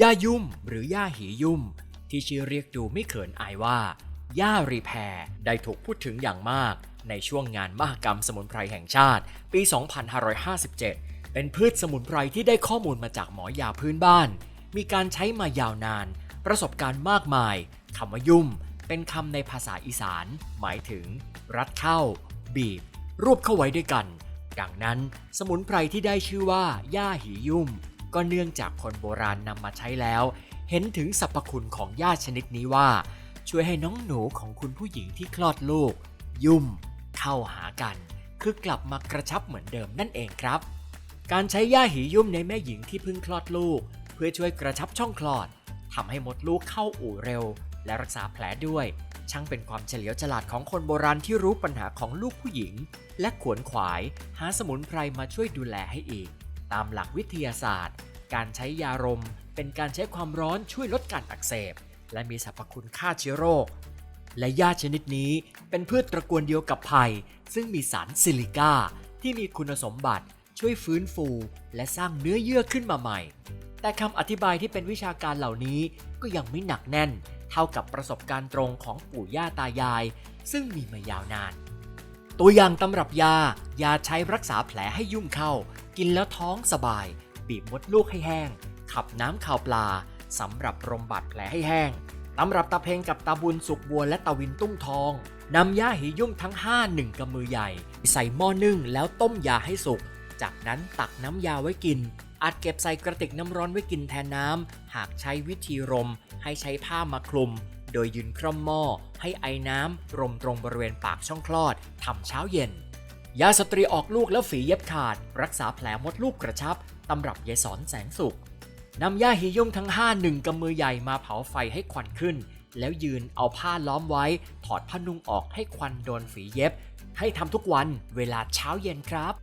ย่ายุ่มหรือย่าหียุ่ม ที่ชื่อเรียกดูไม่เขินอายว่า ย่ารีแพรได้ถูกพูดถึงอย่างมาก ในช่วงงานมหกรรมสมุนไพรแห่งชาติ ปี 2557 เป็นพืชสมุนไพรที่ได้ข้อมูลมาจากหมอยาพื้นบ้าน มีการใช้มายาวนาน ประสบการณ์มากมายคำว่ายุ่ม เป็นคำในภาษาอีสาน หมายถึง รัดเข้า บีบรวบเข้าไว้ด้วยกัน ดังนั้น สมุนไพรที่ได้ชื่อว่าย่าหียุ่ม ก็เนื่องจากคนโบราณนำมาใช้แล้ว เห็นถึงสรรพคุณของย่าชนิดนี้ว่า ช่วยให้น้องหนูของคุณผู้หญิงที่คลอดลูก ยุ่ม เข้าหากัน คือกลับมากระชับเหมือนเดิมนั่นเองครับ การใช้ย่าหียุ่มในแม่หญิงที่เพิ่งคลอดลูก เพื่อช่วยกระชับช่องคลอดทำให้มดลูกเข้าอู่เร็ว และรักษาแผลด้วย ช่างเป็นความเฉลียวฉลาดของคนโบราณที่รู้ปัญหาของลูกผู้หญิง และขวนขวาย หาสมุนไพรมาช่วยดูแลให้อีก ตามหลักวิทยาศาสตร์ การใช้ยารม เป็นการใช้ความร้อนช่วยลดการอักเสบ และมีสรรพคุณฆ่าเชื้อโรค และหญ้าชนิดนี้เป็นพืชตระกูลเดียวกับไผ่ซึ่งมีสารซิลิก้าที่มีคุณสมบัติช่วยฟื้นฟู และสร้างเนื้อเยื่อขึ้นมาใหม่ แต่คำอธิบายที่เป็นวิชาการเหล่านี้ก็ยังไม่หนักแน่น เท่ากับประสบการณ์ตรงของปู่ย่าตายาย ซึ่งมีมายาวนาน ตัวอย่างตำรับยา ยาใช้รักษาแผลให้ยุ่งเข้า กินแล้วท้องสบาย บีบมดลูกให้แห้ง ขับน้ำข่าวปลาสำหรับรมบาดแผลให้แห้ง ตำรับตาเพงกับตาบุญสุกบัวและตาวินตุ้งทองนำยาหียุ่งทั้ง5หนึ่งกำมือใหญ่ ใส่หม้อนึ่งแล้วต้มยาให้สุก จากนั้นตักน้ำยาไว้กิน อาจเก็บใส่กระติกน้ำร้อนไว้กินแทนน้ำ หากใช้วิธีรม ให้ใช้ผ้ามาคลุม โดยยืนคร่อมหม้อให้ไอ้น้ำรมตรงบริเวณปากช่องคลอดทำเช้าเย็น ยาสตรีออกลูกแล้วฝีเย็บขาด รักษาแผลมดลูกกระชับ ตำรับยายสอนแสงสุขนำย่าหิยุ่งทั้ง5หนึ่งกำมือใหญ่มาเผาไฟให้ควันขึ้น แล้วยืนเอาผ้าล้อมไว้ ถอดผ้านุ่งออกให้ควันโดนฝีเย็บ ให้ทำทุกวันเวลาเช้าเย็นครับ